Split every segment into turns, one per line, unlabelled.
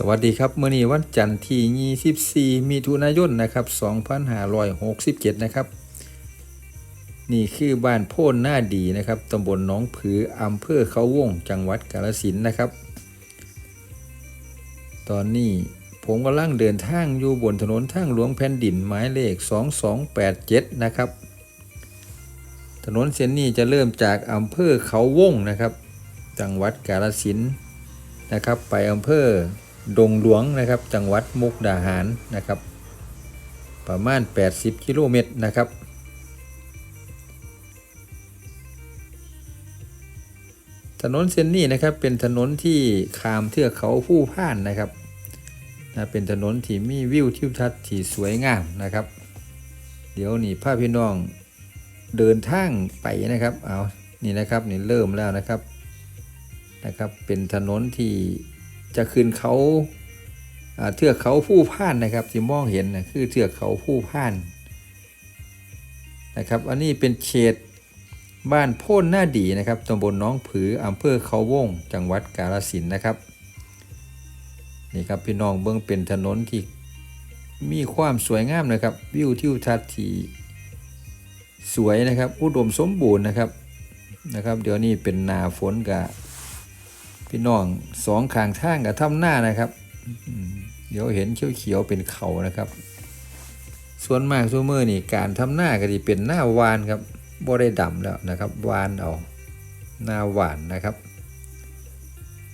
สวัสดีครับเมื้อนี้วันจันทร์ที่ 24มิถุนายนนะครับ 2567 นะครับ นี่คือบ้านโพนหน้าดีนะครับตำบลหนองผืออำเภอเขาวง จังหวัดกาฬสินธุ์นะครับ ตอนนี้ผมกำลังเดินทางอยู่บนถนนทางหลวงแผ่นดินหมายเลข 2287 นะครับ ถนนเส้นนี้จะเริ่มจากอำเภอเขาวงนะครับ จังหวัดกาฬสินธุ์นะครับ ไปอำเภอ ดงหลวงนะครับ จังหวัดมุกดาหารนะครับ ประมาณ 80 กิโลเมตรนะครับถนนเส้นนี้นะครับเป็นถนนที่ขามเทือกเขาผู้พ่านนะครับนะเป็นถนนที่มีวิวทิวทัศน์ที่สวยงามนะครับ เดี๋ยวนี่พาพี่น้องเดินทางไปนะครับเอานี่นะครับนี่เริ่มแล้วนะครับนะครับ เป็นถนนที่ จะขึ้นเขาเทือกเขาผู้พ่านนะครับที่มองเห็นนะคือเทือกเขาผู้พ่านนะครับ อันนี้เป็นเขตบ้านโพ้นหน้าดีนะครับตำบลน้องผืออำเภอเขาวง จังหวัดกาฬสินนะครับนี่ครับพี่น้องเบื้องเป็นถนนที่มีความสวยงามนะครับวิวทิวทัศน์ที่สวยนะครับ อุดมสมบูรณ์นะครับนะครับ เดี๋ยวนี้เป็นนาฝนกับ พี่น้องสองข้างทางกับทำหน้านะครับเดี๋ยวเห็นเขียวๆเป็นเขานะครับ ส่วนมากซูเมอร์นี่การทำหน้าก็จะเป็นหน้าวานครับบ่ได้ดำแล้วนะครับ วานเอาหน้าหวานนะครับ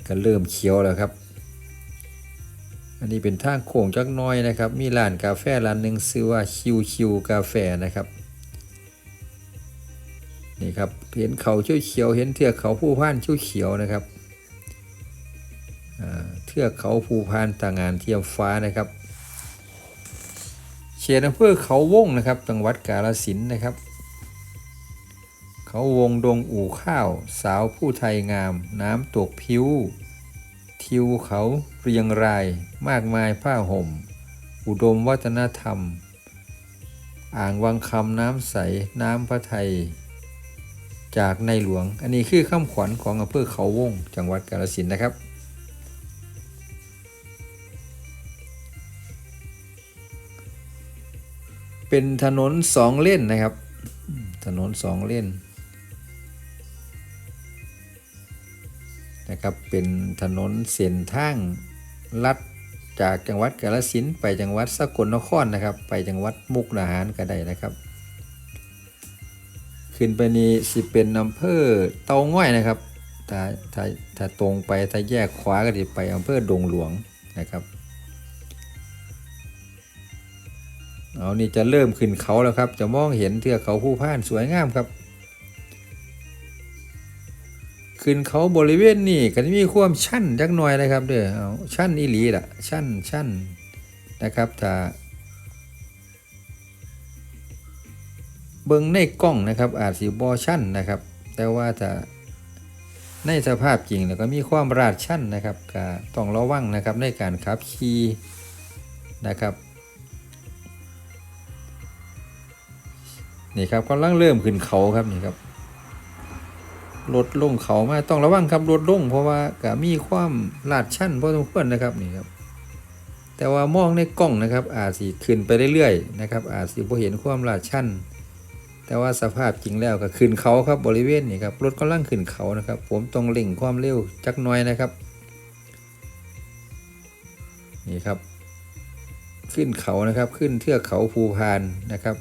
ก็เริ่มเขียวแล้วครับ อันนี้เป็นทางโค้งจักน้อยนะครับ มีร้านกาแฟร้านหนึ่งชื่อว่าคิวคิวกาแฟนะครับนี่ครับเห็นเขาเขียวเขียวๆเห็นเทือกเขาผู้พานเขียวเขียวๆนะครับ เทือกเขาภูพานต่างงานเทียมฟ้านะครับเขตอำเภอเขาวงนะครับ จังหวัดกาฬสินนะครับ เขาวงดงอู่ข้าว สาวผู้ไทยงาม น้ำตกพิ้ว ทิวเขาเรียงราย มากมายผ้าห่ม อุดมวัฒนธรรม อ่างวังคำน้ำใส น้ำพระไทย จากในหลวง อันนี้คือคำขวัญของอำเภอเขาวง จังหวัดกาฬสินนะครับ เป็นถนนสองเล่นนะครับ ถนนสองเล่นนะครับเป็นถนนเส้นทางลัดจากจังหวัดกาฬสินไปจังหวัดสกลนครนะครับ ไปจังหวัดมุกดาหารก็ได้นะครับ ขึ้นไปนี้สิเป็นอำเภอเตาง่อยนะครับถ้าถ้าถ้าตรงไปถ้าแยกขวาก็จะไปอำเภอดงหลวงนะครับ เอานี่จะเริ่มขึ้นเขาแล้วครับ จะมองเห็นเทือกเขาผู้พ่านสวยงามครับ ขึ้นเขาบริเวณนี้ก็จะมีความชันจักหน่อยนะครับเด้อเอาชันอีหลีล่ะชันชันนะครับถ้าเบิ่งในกล้องนะครับ อาจสิบอชันนะครับ แต่ว่าถ้าในสภาพจริงแล้วก็มีความราดชันนะครับก็ต้องระวังนะครับในการขับขี่นะครับ นี่ครับกำลังเริ่มขึ้นเขาครับนี่ครับรถลงเขามาต้องระวังครับรถลงเพราะว่าก็มีความลาดชันพอสมควรนะครับนี่ครับ แต่ว่ามองในกล้องนะครับ อาจสิขึ้นไปเรื่อยๆนะครับ อาจสิบ่เห็นความลาดชันแต่ว่าสภาพจริงแล้วก็ขึ้นเขาครับบริเวณนี่ครับรถกำลังขึ้นเขานะครับ ผมต้องเร่งความเร็วจักน่อยนะครับนี่ครับ ขึ้นเขานะครับขึ้นเทือกเขาภูพานนะครับ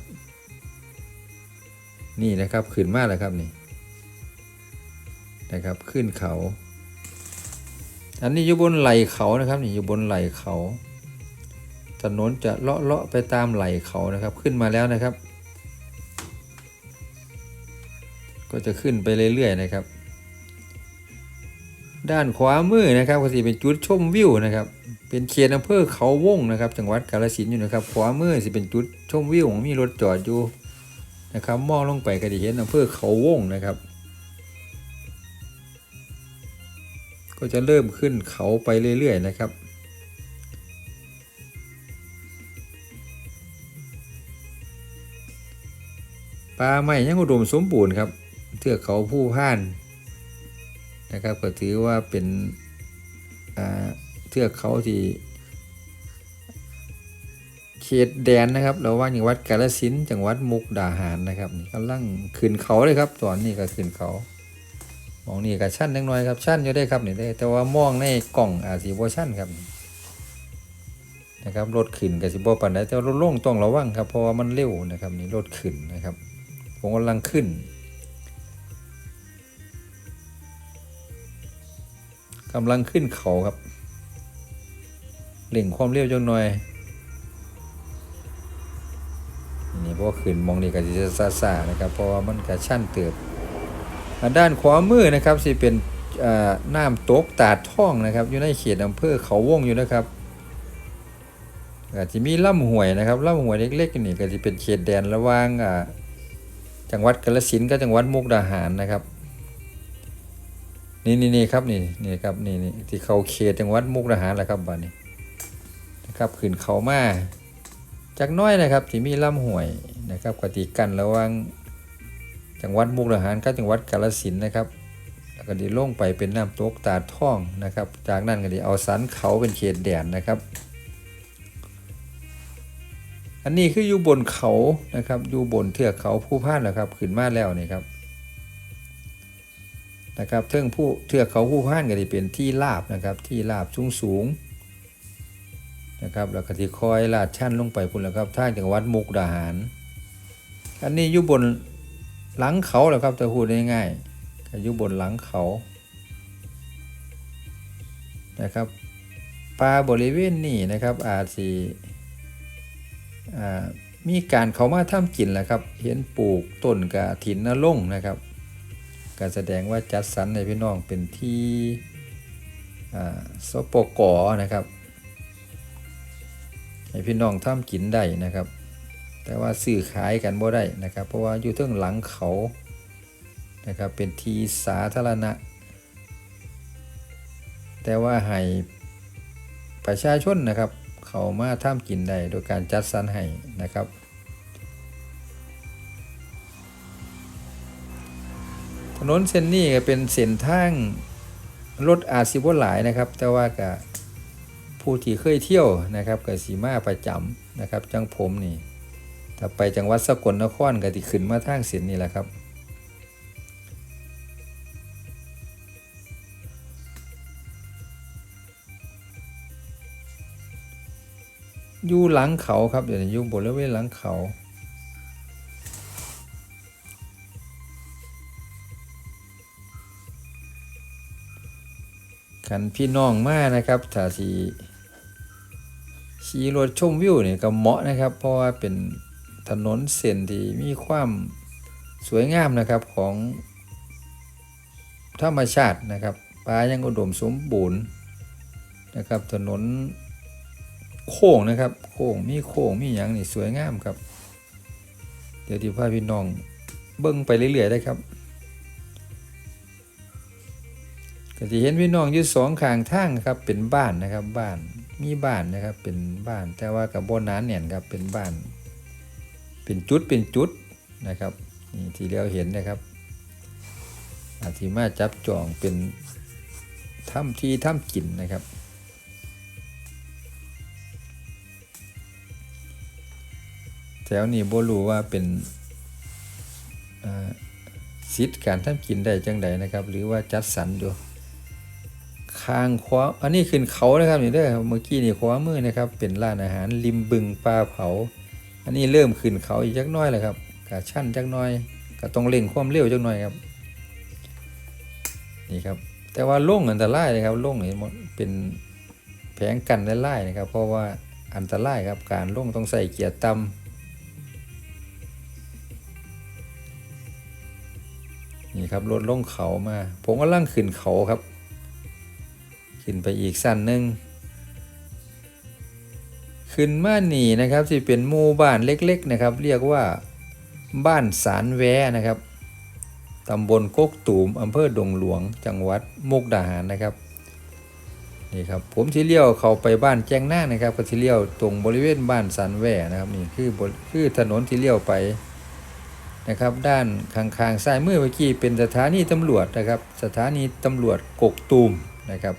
นี่นะครับขึ้นมากแล้วครับนี่นะครับขึ้นเขา อันนี้อยู่บนไหลเขานะครับนี่อยู่บนไหลเขาถนนจะเลาะเลาะไปตามไหลเขานะครับขึ้นมาแล้วนะครับ ก็จะขึ้นไปเรื่อยๆนะครับ ด้านขวามือนะครับก็จะเป็นจุดชมวิวนะครับ เป็นเขตอำเภอเขาวงนะครับ จังหวัดกาฬสินธุ์อยู่นะครับ ขวามือสิเป็นจุดชมวิวมีรถจอดอยู่ นะครับมองลงไปก็จะเห็นอำเภอเขาวงนะครับ ก็จะเริ่มขึ้นเขาไปเรื่อยๆนะครับป่าไม้ยังอุดมสมบูรณ์ครับเทือกเขาผู้พ่านนะครับก็ถือว่าเป็นเทือกเขาที่ ตแดนนะครับระหว่างจังหวัดกาฬสินจังหวัดมุกดาหารนะครับนี่กำลังขึ้นเขาเลยครับ ตอนนี้ก็ขึ้นเขา มองนี่ก็ชั้นเล็กน้อยครับชั้นอยู่ได้ครับนี่ได้แต่ว่ามองในกล่องอาสิบ่ชั้นครับนะครับรถขึ้นก็สิบ่ปานใดแต่ว่ารถลงต้องระวังครับเพราะว่ามันเร็วนะครับนี่รถขึ้นนะครับผมกำลังขึ้นกำลังขึ้นเขาครับเร่งความเร็วจังหน่อย ว่าขึ้นมองนี่ก็จะซาซาๆนะครับ เพราะว่ามันก็ชั้นเติบอ่าด้านขวามือนะครับสิเป็นน้ำตกตาดท่องนะครับ อยู่ในเขตอำเภอเขาวงอยู่นะครับก็จะมีลำห้วยนะครับลำห้วยเล็กๆนี่ก็จะเป็นเขตแดนระหว่างจังหวัดกาฬสินธุ์กับจังหวัดมุกดาหารนะครับนี่นี่นี่ครับนี่นี่ครับนี่นี่ที่เขาเขตจังหวัดมุกดาหารแหละครับบ้านนี้นะครับขึ้นเขามาจากน้อยนะครับที่มีลำห้วย นะครับกติกันระหว่างจังหวัดมุกดาหารกับจังหวัดกาฬสินนะครับแล้วก็ดีลงไปเป็นน้ำตกตาท่องนะครับ จากนั้นก็ดีเอาสันเขาเป็นเขตแดนนะครับ อันนี้คืออยู่บนเขานะครับอยู่บนเทือกเขาผู้พานนะครับขึ้นมาแล้วนี่ครับนะครับเทือกผู้เทือกเขาผู้พานก็จะเป็นที่ราบนะครับที่ราบสูงสูงนะครับแล้วก็ที่คอยลาดชั้นลงไปพุ่นแล้วครับทางจังหวัดมุกดาหาร อันนี้อยู่บนหลังเขาแหละครับแต่พูดง่ายๆก็อยู่บนหลังเขานะครับป่าบริเวณนี้นะครับอาจสิมีการเขามาทำกินแหละครับ เห็นปลูกต้นกระถินนลงนะครับก็แสดงว่าจัดสรรในพี่น้องเป็นที่สปกอนะครับให้พี่น้องทำกินได้นะครับ แต่ว่าซื้อขายกันบ่ได้นะครับเพราะว่าอยู่เทิงหลังเขานะครับเป็นที่สาธารณะ แต่ว่าให้ประชาชนนะครับ เขามาทำกินได้โดยการจัดสรรให้นะครับถนนเส้นนี้ก็เป็นเส้นทางรถอาจสิบ่หลายนะครับ แต่ว่าก็ผู้ที่เคยเที่ยวนะครับก็สีมาประจำนะครับจังผมนี่ ถ้าไปจังหวัดสกลนครก็ที่ขึ้นมาทางเส้นนี่แหละครับ อยู่หลังเขาครับเดี๋ยวอยู่บริเวณหลังเขาขันพี่น้องมานะครับถ้าสีขี่รถชมวิวเนี่ยก็เหมาะนะครับ เพราะว่าเป็น ถนนเส้นที่มีความสวยงามนะครับของธรรมชาตินะครับป่ายังอุดมสมบูรณ์นะครับ ถนนโค้งนะครับ โค้งมีโค้งมีอย่างนี่สวยงามครับ เดี๋ยวที่พาพี่น้องเบิ้งไปเรื่อยๆได้ครับก็จะเห็นพี่น้องอยู่สองข้างทางครับเป็นบ้านนะครับบ้านมีบ้านนะครับเป็นบ้านแต่ว่ากับบนนั้นเนี่ยครับเป็นบ้าน เป็นจุดเป็นจุดนะครับนี่ที่เราเห็นนะครับอาทิมาจับจองเป็นถ้ำที่ถ้ำกินนะครับแถวนี้โบรู้ว่าเป็นสิทธิ์การทำกินได้จังใดนะครับ หรือว่าจัดสรรอยู่ข้างขวาอันนี้ขึ้นเขานะครับนี่เด้อเมื่อกี้นี่ขวามือนะครับ เป็นร้านอาหารริมบึงปลาเผา อันนี้เริ่มขึ้นเขาอีกจักน้อยแล้วครับกะชั้นจักน้อยก็ต้องเร่งความเร็วจักน่อยครับนี่ครับ แต่ว่าลงอันตรายเลยครับลงนี่มันเป็นแผงกันไล่นะครับ เพราะว่าอันตรายครับการลงต้องใส่เกียร์ต่ำนี่ครับรถลงเขามา ผมก็ล่างขึ้นเขาครับ ขึ้นไปอีกสั้นหนึ่ง ขึ้นมานี่นะครับที่เป็นหมู่บ้านเล็กๆนะครับ เรียกว่าบ้านสารแวนะครับตำบลโกกตูมอำเภอดงหลวง จังหวัดมุกดาหารนะครับนี่ครับผมที่เลี้ยวเข้าไปบ้านแจ้งหน้านะครับ ก็ที่เลี้ยวตรงบริเวณบ้านสารแวนะครับนี่คือบคือถนนที่เลี้ยวไปนะครับ ด้านข้างๆซ้ายมือเมื่อกี้เป็นสถานีตำรวจนะครับ สถานีตำรวจกกตูมนะครับ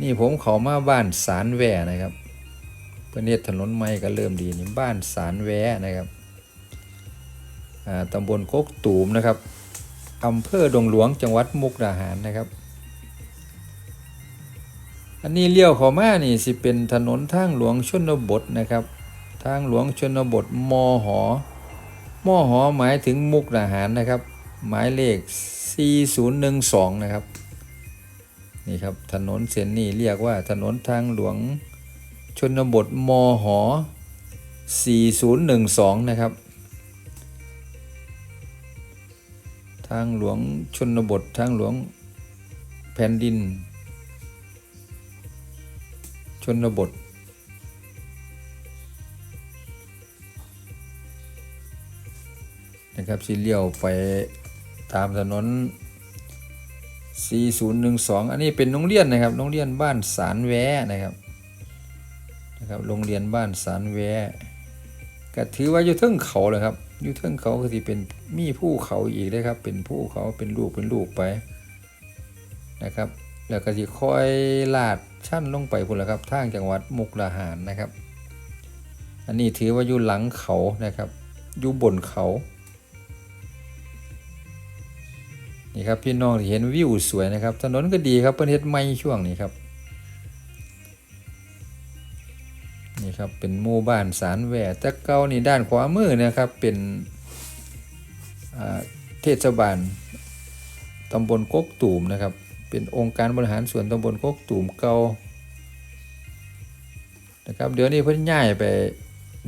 นี่ผมเขามาบ้านสารแวนะครับ เพื่อนเฮ็ดถนนใหม่ก็เริ่มดีนี่บ้านสารแวนะครับอ่าตำบลโคกตูมนะครับอำเภอดงหลวงจังหวัดมุกดาหารนะครับ อันนี้เลี้ยวเข้ามานี่สิเป็นถนนทางหลวงชนบทนะครับ ทางหลวงชนบทมหอมหอหมายถึงมุกดาหารนะครับ หมายเลข 4012 นะครับ นี่ครับถนนเส้นนี้เรียกว่าถนนทางหลวงชนบทมห4012 นะครับ ทางหลวงชนบททางหลวงแผ่นดิน ชนบท นะครับสิเลี้ยวไปตามถนน 4012 อันนี้เป็นโรงเรียนนะครับโรงเรียนบ้านสารแวนะครับนะครับโรงเรียนบ้านสารแวก็ถือว่าอยู่เทิงเขาเลยครับอยู่เทิงเขาก็ที่เป็นมีภูเขาอีกนะครับ เป็นภูเขาเป็นลูกเป็นลูกไปนะครับ แล้วก็สิค่อยลาดชั้นลงไปพุ่นละครับทางจังหวัดมุกดาหารนะครับ อันนี้ถือว่าอยู่หลังเขานะครับ อยู่บนเขา นี่ครับพี่น้องเห็นวิวสวยนะครับ ถนนก็ดีครับเพิ่นเฮ็ดใหม่ช่วงนี้ครับ นี่ครับเป็นหมู่บ้านสารแหวแต่เก่านี่ด้านขวามือนะครับเป็นเทศบาลตำบลกกตูมนะครับ เป็นองค์การบริหารส่วนตำบลกกตูมเก่านะครับเดี๋ยวนี้เพิ่นย้ายไป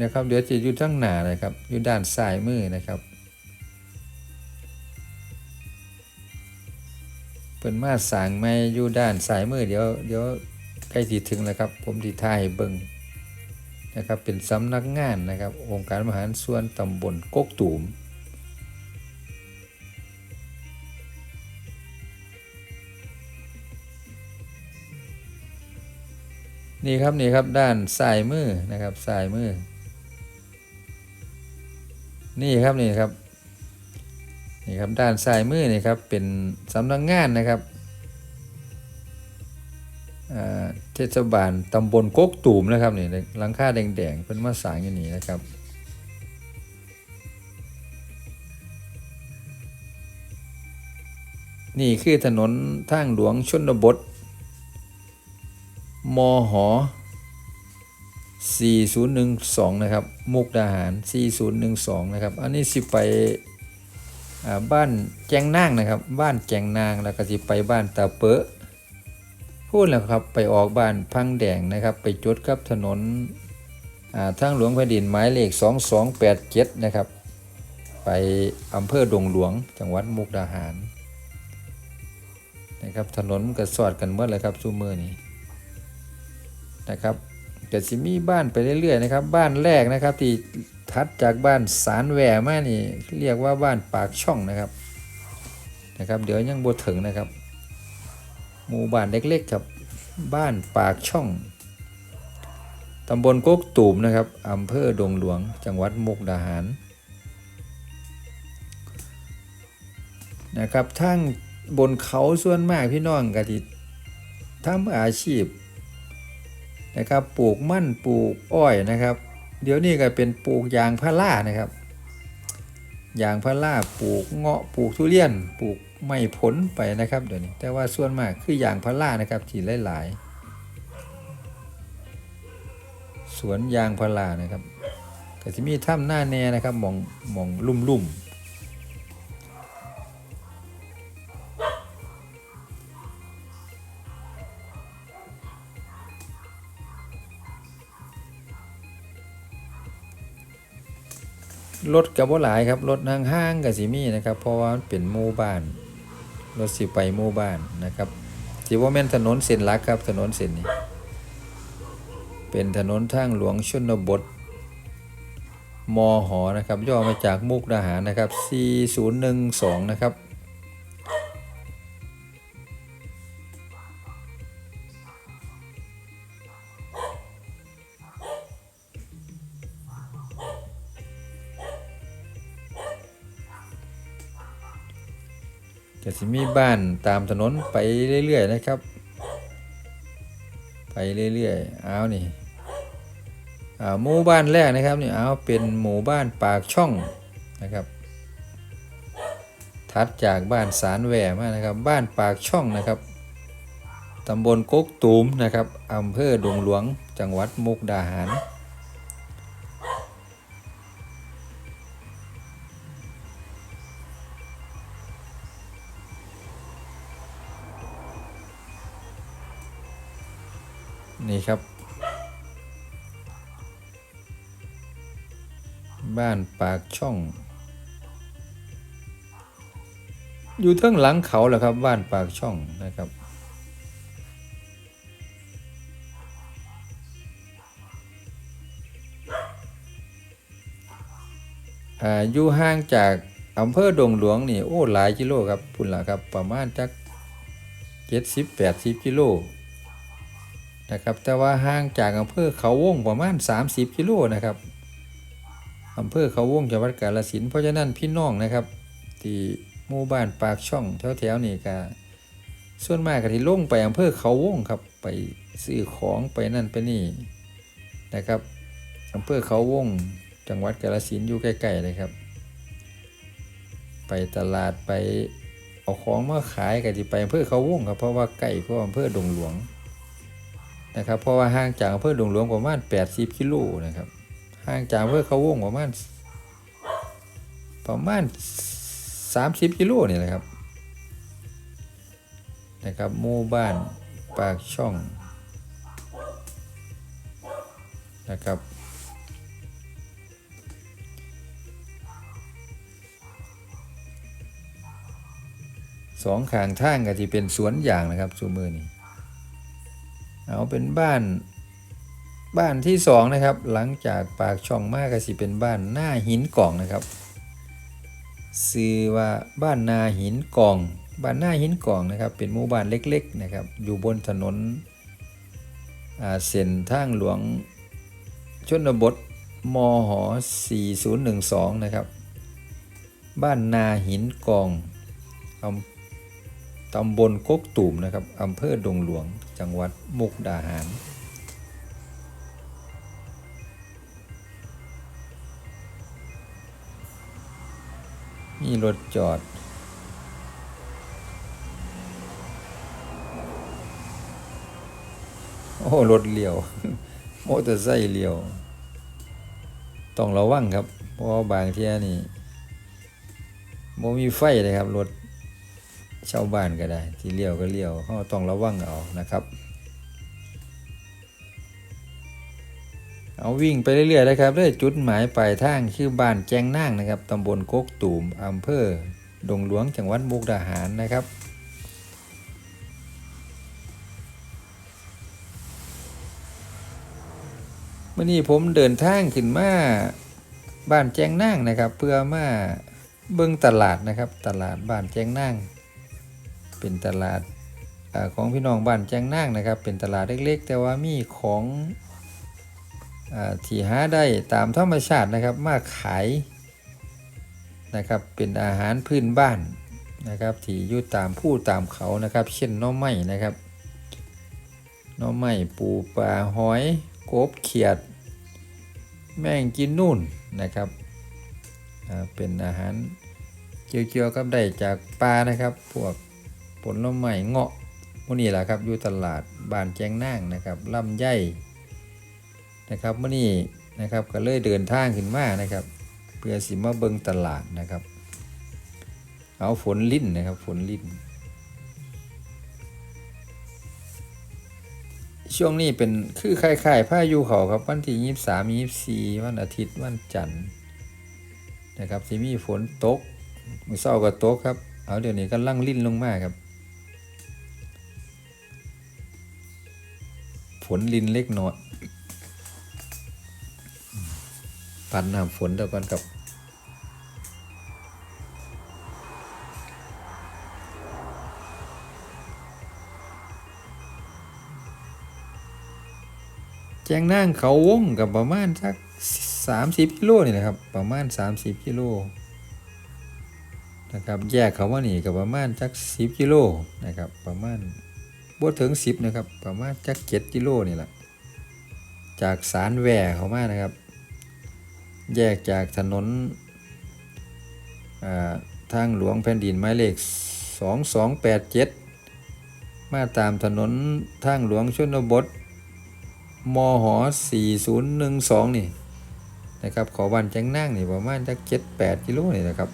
นะครับเดี๋ยวจะอยู่ทั้งหน้านะครับ อยู่ด้านซ้ายมือนะครับ เพิ่นมาสางไม่อยู่ด้านซ้ายมือเดี๋ยวเดี๋ยวใกล้สิถึงแล้วครับ ผมสิถ่ายเบิ่งนะครับเป็นสำนักงานนะครับองค์การบริหารส่วนตำบลกกตูมนี่ครับนี่ครับด้านซ้ายมือนะครับซ้ายมือ นี่ครับนี่ครับ นี่ครับด้านซ้ายมือนี่ครับเป็นสำนักงานนะครับเทศบาลตำบลโกกตูมนะครับนี่หลังคาแดงๆเป็นมาสางอย่างนี้นะครับนี่คือถนนทางหลวงชนบท มห4012 นะครับ มุกดาหาร 4012 นะครับ อันนี้สิไป บ้านแจงนางนะครับ บ้านแจงนางแล้วก็สิไปบ้านตาเปอะพูดแล้วครับไปออกบ้านพังแดงนะครับ ไปจุดกับถนนทางหลวงแผ่นดินหมายเลข 2287 นะครับ ไปอำเภอดงหลวงจังหวัดมุกดาหารนะครับถนนก็สอดกันหมดเลยครับซูมือนี้นะครับแต่สิมีบ้านไปเรื่อยๆนะครับ บ้านแรกนะครับที่ ถัดจากบ้านสารแหวมานี่เรียกว่าบ้านปากช่องนะครับนะครับ เดี๋ยวยังบถึงนะครับ หมู่บ้านเล็กๆครับบ้านปากช่องตำบลโกกตูมนะครับอำเภอดงหลวง จังหวัดมุกดาหารนะครับทั้งบนเขาส่วนมากพี่น้องกะทิทำอาชีพนะครับปลูกมั่นปลูกอ้อยนะครับ เดี๋ยวนี้ก็เป็นปลูกยางพารานะครับยางพาราปลูกเงาะปลูกทุเรียนปลูกไม่ผลไปนะครับเดี๋ยวนี้แต่ว่าส่วนมากคือยางพารานะครับที่หลายๆสวนยางพารานะครับก็จะมีถ้ำหน้าแนนะครับมองมองลุ่มลุ่ รถกับว่าหลายครับรถห้างห้างๆกับสิมีนะครับ เพราะว่ามันเป็นหมู่บ้านรถสิไปหมู่บ้านนะครับสิว่าแม่นถนนเส้นลักครับถนนเส้นนี้ เป็นถนนทางหลวงชนบทมอหนะครับย่อมาจากมุกดาหารนะครับ 4012 นะครับ จะสิมีบ้านตามถนนไปเรื่อยๆนะครับ ไปเรื่อยๆเอานี่อ่าหมู่บ้านแรกนะครับนี่เอาเป็นหมู่บ้านปากช่องนะครับถัดจากบ้านสารแหวมานะครับ บ้านปากช่องนะครับตำบลกกตูมนะครับอำเภอดงหลวงจังหวัดมุกดาหาร ครับ บ้านปากช่อง อยู่เทั้งหลังเขาแหละครับ บ้านปากช่องนะครับ อยู่ห่างจากอำเภอดงหลวงนี่โอ้หลายกิโลครับพุ่นละครับประมาณจักเจ็ดสิบแปดสิบกิโล นะครับ แต่ว่าห่างจากอำเภอเขาวงประมาณ 30 กิโลนะครับอำเภอเขาวงจังหวัดกาฬสินธุ์เพราะฉะนั้นพี่น้องนะครับ ที่หมู่บ้านปากช่องแถวๆนี่ก็ส่วนมากก็ที่ลงไปอำเภอเขาวงครับไปซื้อของไปนั่นไปนี่นะครับอำเภอเขาวงจังหวัดกาฬสินธุ์อยู่ใกล้ๆเลยครับ ไปตลาดไปเอาของมาขายกันที่ไปอำเภอเขาวงครับเพราะว่าใกล้กว่าอำเภอดงหลวง นะครับเพราะว่าห่างจากอำเภอดงหลวงประมาณ80กิโลนะครับห่างจากอำเภอเขาวงประมาณประมาณ 30กิโลนี่แหละครับนะครับหมู่บ้านปากช่องนะครับสองข้างทางก็ที่เป็นสวนยางนะครับซูมือนี่ เอาเป็นบ้านบ้านที่สองนะครับ หลังจากปากช่องมากก็สิเป็นบ้านหน้าหินกล่องนะครับชื่อว่าบ้านนาหินกล่อง บ้านหน้าหินกล่องนะครับ เป็นหมู่บ้านเล็กๆนะครับ อยู่บนถนนเส้นทางหลวงชนบทมห4012 นะครับ บ้านนาหินกองตำบลกกตูมนะครับอำเภอดงหลวง จังหวัดมุกดาหาร มีรถจอด โอ้ รถเลี้ยวมอเตอร์ไซค์เลี้ยว ต้องระวังครับ เพราะบางเที่ยนี่โมมีไฟเลยครับ รถ ชาวบ้านก็ได้ ที่เลี้ยวก็เลี้ยวเขาต้องระวังเอานะครับ เอาวิ่งไปเรื่อยๆนะครับได้จุดหมายปลายทางคือบ้านแจงนางนะครับตำบลโคกตูมอำเภอดงหลวงจังหวัดมุกดาหารนะครับเมื่อนี้ผมเดินทางขึ้นมาบ้านแจงนางนะครับ เพื่อมาเบิ่งตลาดนะครับ ตลาดบ้านแจงนาง เป็นตลาดอของพี่น้องบ้านแจ้งนางนะครับ เป็นตลาดเล็กๆ แต่ว่ามีของอที่หาได้ตามธรรมชาตินะครับมาขายนะครับเป็นอาหารพื้นบ้านนะครับที่อยู่ตามผู้ตามเขานะครับ เช่นน่อไม้นะครับน่อไม้ปูปลาหอยกบเขียด แมงกินนู่นนะครับเป็นอาหารเกี่ยวๆกับได้จากปลานะครับพวก ผลไม้เงาะพวกนี้แหละครับอยู่ตลาดบานแจงนางนะครับลำไยนะครับมื่อนี้นะครับก็เลยเดินทางขึ้นมานะครับเพื่อสิมาเบิงตลาดนะครับ เอาฝนลิ้นนะครับฝนลิ้น ช่วงนี้เป็นคือคล้ายๆพายุเขาครับวันที่ยี่สามยี่สี่วันอาทิตย์วันจันทร์นะครับที่มีฝนตกมือเศร้าก็ตกครับ เอาเดี๋ยวนี้ก็ลั่งลิ้นลงมาครับ ฝนลินเล็กน้อยปัดน้ำฝนเดี๋ยวก่อนครับแจงนั่งเขาวงกับประมาณสักสามสิบกิโลนี่นะครับ ประมาณสามสิบกิโลนะครับ แยกเขาว่านี่กับประมาณสักสิบกิโลนะครับ ประมาณ บ่ถึงสิบนะครับ ประมาณจักเจ็ดกิโลนี่แหละจากสารแหว่เขามานะครับ แยกจากถนนทางหลวงแผ่นดินหมายเลข 2287 มาตามถนนทางหลวงชนบทมห4012 นี่นะครับ ขอวันแจ้งนั่งนี่ประมาณจัก7-8 กิโลนี่นะครับ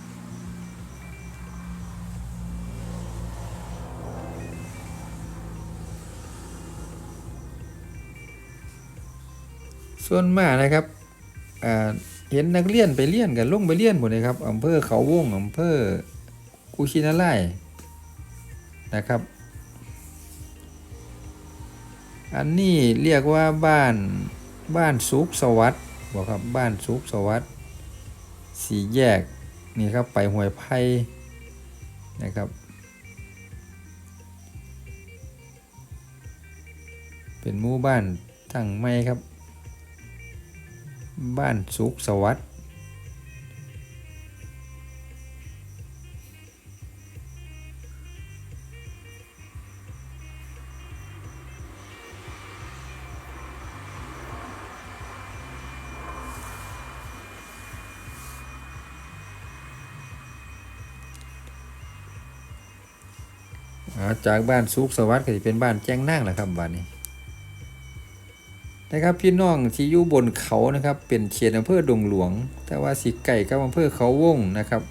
ส่วนมากนะครับเห็นนักเรียนไปเรียนกันลงไปเรียนหมดเลยครับอำเภอเขาวงอำเภอกุชินาไลยนะครับ อันนี้เรียกว่าบ้านบ้านสุขสวัสดิ์บอกครับบ้านสุขสวัสดิ์สีแยกนี่ครับไปห้วยไผ่นะครับ เป็นหมู่บ้านตั้งไม่ครับ บ้านสุขสวัสดิ์จากบ้านสุขสวัสดิ์ก็จะเป็นบ้านแจ้งนั่งแหละครับบ้านนี้ นะครับพี่น้องที่อยู่บนเขานะครับ เป็นเขตอำเภอดงหลวง แต่ว่าสิไก่กับอำเภอเขาวงนะครับ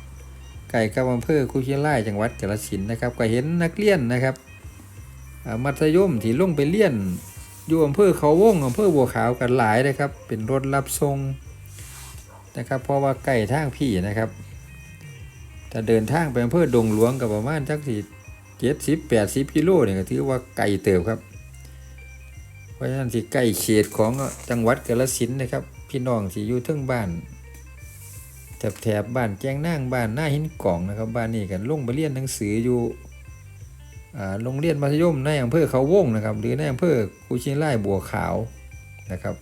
ไก่กับอำเภอคุชิไลจังหวัดกาฬสินนะครับ ก็เห็นนักเรียนนะครับมัธยมที่ลงไปเรียนอยู่อำเภอเขาวงอำเภอบัวขาวกันหลายนะครับ เป็นรถรับส่งนะครับ เพราะว่าไก่ทางพี่นะครับถ้าเดินทางไปอำเภอดงหลวงกับประมาณจักสิเจ็ดสิบแปดสิบกิโลเนี่ยก็ถือว่าไก่เติบครับ เพราะฉะนั้นที่ใกล้เขตของจังหวัดกาฬสินธุ์นะครับ พี่น้องที่อยู่ทั้งบ้านแถบแถบบ้านแจ้งนางบ้านหน้าหินกล่องนะครับบ้านนี้กันลงไปเรียนหนังสืออยู่อ่าโรงเรียนมัธยมในอำเภอเขาวงนะครับ หรือในอำเภอกุชินไล่บัวขาวนะครับ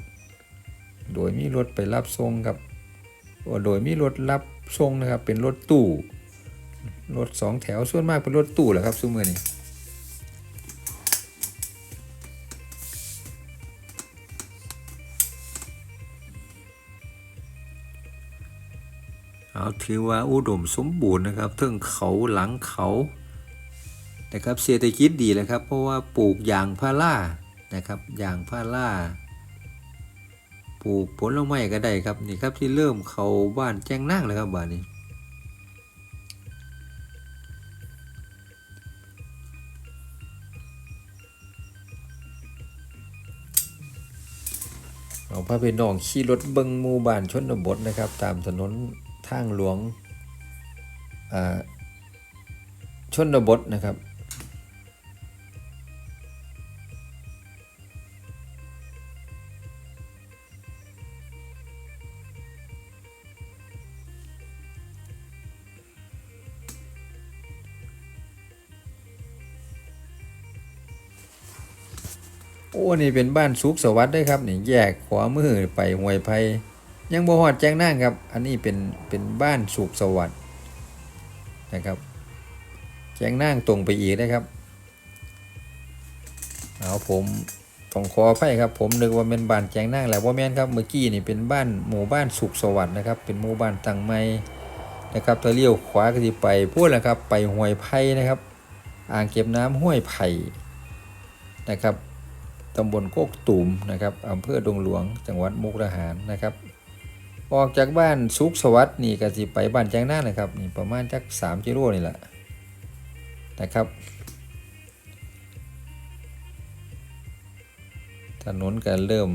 โดยมีรถไปรับส่งครับโดยมีรถรับส่งนะครับเป็นรถตู้รถสองแถวส่วนมากเป็นรถตู้แหละครับซุมือนี้ ถือว่าอุดมสมบูรณ์นะครับเทิงเขาหลังเขานะครับเศรษฐกิจดีเลยครับ เพราะว่าปลูกยางพารานะครับยางพาราปลูกผลไม้ก็ได้ครับนี่ครับที่เริ่มเขาบ้านแจ้งนั่งแล้วครับบ้านนี้เอาพระพี่น้องขี่รถเบิงหมู่บ้านชนบทนะครับ ตามถนน ทางหลวงชนบทนะครับ โอ้ นี่เป็นบ้านสุขสวัสดิ์ด้วยครับ นี่แยกขวามือไปห้วยไผ่ ยังบ่ฮอดแจ้งนั่งครับ อันนี้เป็นเป็นบ้านสุขสวัสดิ์นะครับแจ้งนั่งตรงไปอีกนะครับ เอาผมต้องขออภัยครับ ผมนึกว่าเป็นบ้านแจ้งนั่งแหละว่าแม่นครับเมื่อกี้นี่เป็นบ้านหมู่บ้านสุขสวัสดิ์นะครับ เป็นหมู่บ้านตังใหม่นะครับถ้าเลี้ยวขวาก็สิไปพูดแหละครับ ไปห้วยไผ่นะครับ อ่างเก็บน้ำห้วยไผ่นะครับตำบลโคกตูมนะครับอำเภอดงหลวง จังหวัดมุกดาหารนะครับ ออกจากบ้านสุขสวัสดิ์นี่ก็สิไปบ้านแจ้งหน้านะครับนี่ประมาณจักสามกิโลนี่แหละนะครับถนนก็เริ่ม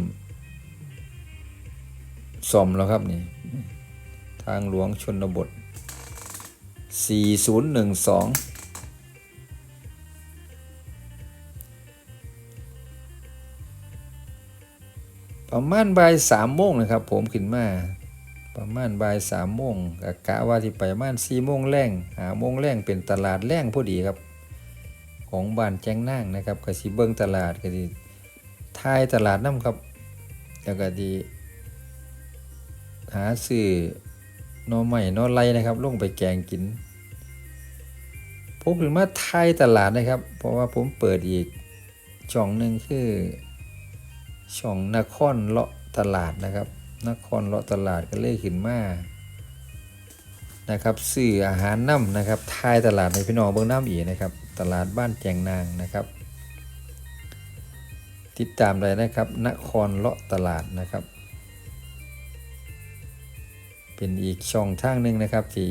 ซ่อมแล้วครับนี่ทางหลวงชนบท 4012ประมาณบ่ายสามโมงนะครับ ผมขึ้นมา ประมาณบ่ายสามโมงกะกะว่าที่ไปประมาณสี่โมงแรงหาโมงแรงเป็นตลาดแรงพอดีครับ ของบ้านแจ้งนางนะครับก็สิเบิ้งตลาดก็สิทายตลาดน้ำครับแล้วก็ดีหาซื้อนอใหม่นอไรนะครับลงไปแกงกินผมถึงมาทายตลาดนะครับ เพราะว่าผมเปิดอีกช่องหนึ่งคือช่องนครเลาะตลาดนะครับ นครเลาะตลาดก็เลยขึ้นมานะครับซื้ออาหารน้ำนะครับทายตลาดในพี่น้องเบื้องน้ำอีนะครับ ตลาดบ้านแจงนางนะครับ ติดตามเลยนะครับ นครเลาะตลาดนะครับ เป็นอีกช่องทางหนึ่งนะครับที่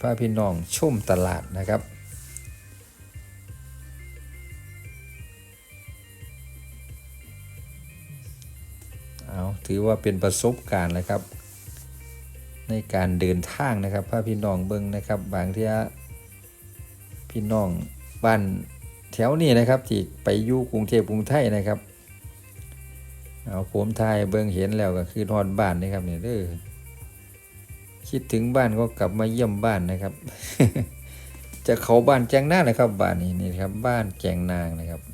พาพี่น้องชมตลาดนะครับ เอาถือว่าเป็นประสบการณ์นะครับ ในการเดินทางนะครับพาพี่น้องเบิ้งนะครับ บางที่พี่น้องบ้านแถวนี้นะครับที่ไปอยู่กรุงเทพกรุงไทยนะครับเอาผมทายเบิ้งเห็นแล้วก็คือนอนบ้านนะครับเนี่ยเด้อคิดถึงบ้านก็กลับมาเยี่ยมบ้านนะครับ จะเขาบ้านแจงหน้านะครับ บ้านนี้นี่ครับบ้านแจงนางนะครับ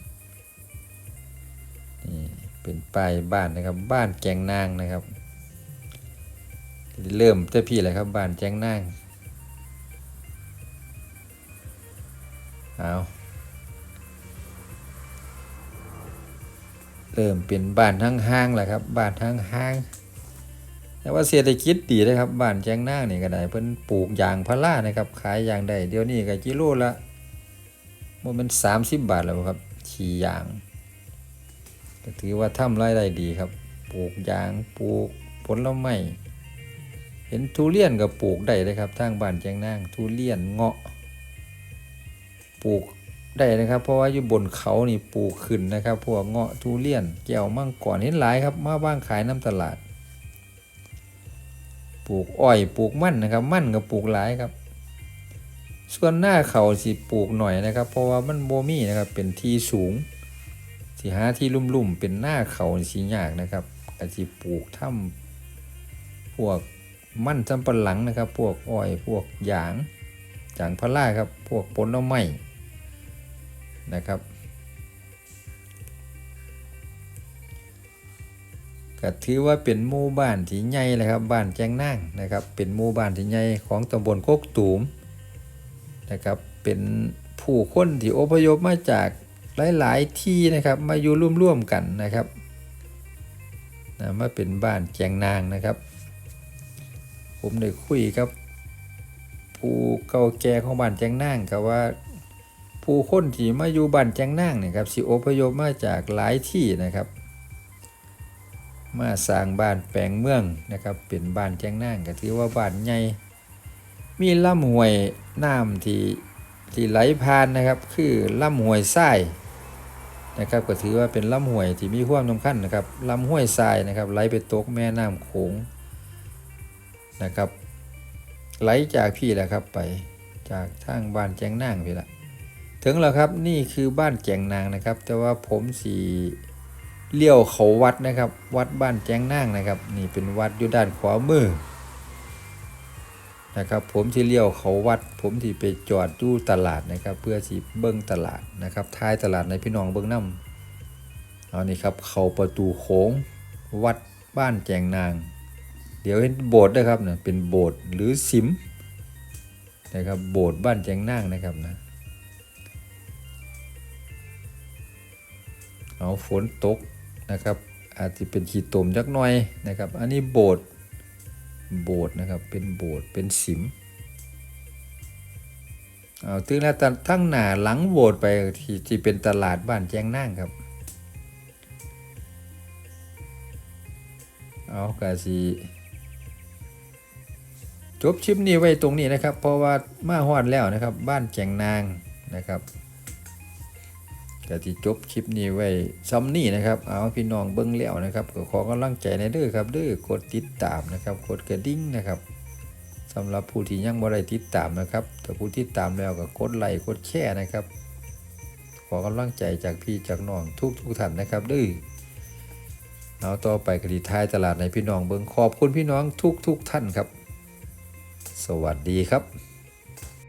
เป็นป้ายบ้านนะครับ บ้านแจงนางนะครับ เริ่มเจ้าพี่เลยครับบ้านแจงนางเอาเริ่มเป็นบ้านทั้งห้างแหละครับบ้านทั้งห้าง แต่ว่าเศรษฐกิจดีนะครับบ้านแจงนางนี่ก็ได้เพิ่นปลูกยางพารานะครับ ขายยางได้เดี๋ยวนี้ก็กิโลละบ่แมันสามสิบบาทแล้วครับขี่ยาง ก็ถือว่าทำรายได้ดีครับ ปลูกยางปลูกผลไม้เห็นทุเรียนก็ปลูกได้เลยครับทางบ้านแจงนางทุเรียนเงาะ ปลูกได้นะครับ เพราะว่าอยู่บนเขานี่ปลูกขึ้นนะครับ พวกเงาะทุเรียนแก้วมังกรเห็นหลายครับ มาบ้างขายน้ำตลาด ปลูกอ้อยปลูกมั่นนะครับ มั่นก็ปลูกหลายครับ ส่วนหน้าเขาสิปลูกหน่อยนะครับ เพราะว่ามันโบมี่นะครับเป็นที่สูง สิหาที่ลุ่มๆเป็นหน้าเขานี่สิยากนะครับก็สิปลูกถ้ำพวกมันจำปะหลังนะครับ พวกอ้อยพวกหยางจางพาราครับ พวกผลไม้นะครับก็ถือว่าเป็นหมู่บ้านที่ใหญ่เลยครับบ้านแจงนางนะครับ เป็นหมู่บ้านที่ใหญ่ของตำบลโคกตูมนะครับ เป็นผู้คนที่อพยพมาจาก หลายๆที่นะครับมาอยู่ร่วมๆกันนะครับนะมาเป็นบ้านแจงนางนะครับ ผมได้คุยกับ ผู้เก่าแก่ของบ้านแจงนางครับว่า ผู้คนที่มาอยู่บ้านแจงนางเนี่ยครับสิอพยพมาจากหลายที่นะครับ มาสร้างบ้านแปลงเมืองนะครับเป็นบ้านแจงนางก็ถือว่าบ้านใหญ่มีลำห้วยน้ำที่ ที่ไหลผ่านนะครับ คือลำห้วยทรายนะครับก็ถือว่าเป็นลำห้วยที่มีความสำคัญนะครับลำห้วยทรายนะครับ ไหลไปตกแม่น้ำโขงนะครับ ไหลจากพี่แหละครับไปจากทางบ้านแจงนางพี่ละถึงแล้วครับนี่คือบ้านแจงนางนะครับ แต่ว่าผมสีเลี้ยวเขาวัดนะครับ วัดบ้านแจงนางนะครับ นี่เป็นวัดอยู่ด้านขวามือ นะครับ ผมที่เลี้ยวเขาวัด ผมที่ไปจอดอยู่ตลาดนะครับ เพื่อสิเบิ้งตลาดนะครับท้ายตลาดในพี่น้องเบิ้งน้ำเอานี่ครับเขาประตูโค้งวัดบ้านแจงนาง เดี๋ยวเห็นโบสถ์นะครับเนี่ยเป็นโบสถ์หรือสิมนะครับโบสถ์บ้านแจงนางนะครับนะเอาฝนตกนะครับ อาจจะเป็นขีดตมจักหน่อยนะครับ อันนี้โบสถ์ โบสถ์นะครับ เป็นโบสถ์เป็นสิมเอาถึงแล้วแต่ทั้งหน้าหลังโบสถ์ไปที่ที่เป็นตลาดบ้านแจงนั่งครับ เอากาสีจบชิปนี้ไว้ตรงนี้นะครับ เพราะว่ามาฮอดแล้วนะครับ บ้านแจงนางนะครับ กาที่จบคลิปนี้ไว้ซ้ำนี่นะครับ เอาพี่น้องเบิ้งแล้วนะครับก็ขอกำลังใจในเด้อครับเด้อกดติดตามนะครับกดกระดิ่งนะครับสำหรับผู้ที่ยังบ่ได้ติดตามนะครับแต่ผู้ที่ตามแล้วก็กดไลค์กดแชร์นะครับ ขอกำลังใจจากพี่จากน้องทุกทุกท่านนะครับเด้อเอาต่อไปกระดีท้ายตลาดในพี่น้องเบิ้งขอบคุณพี่น้องทุกทุกท่านครับ สวัสดีครับ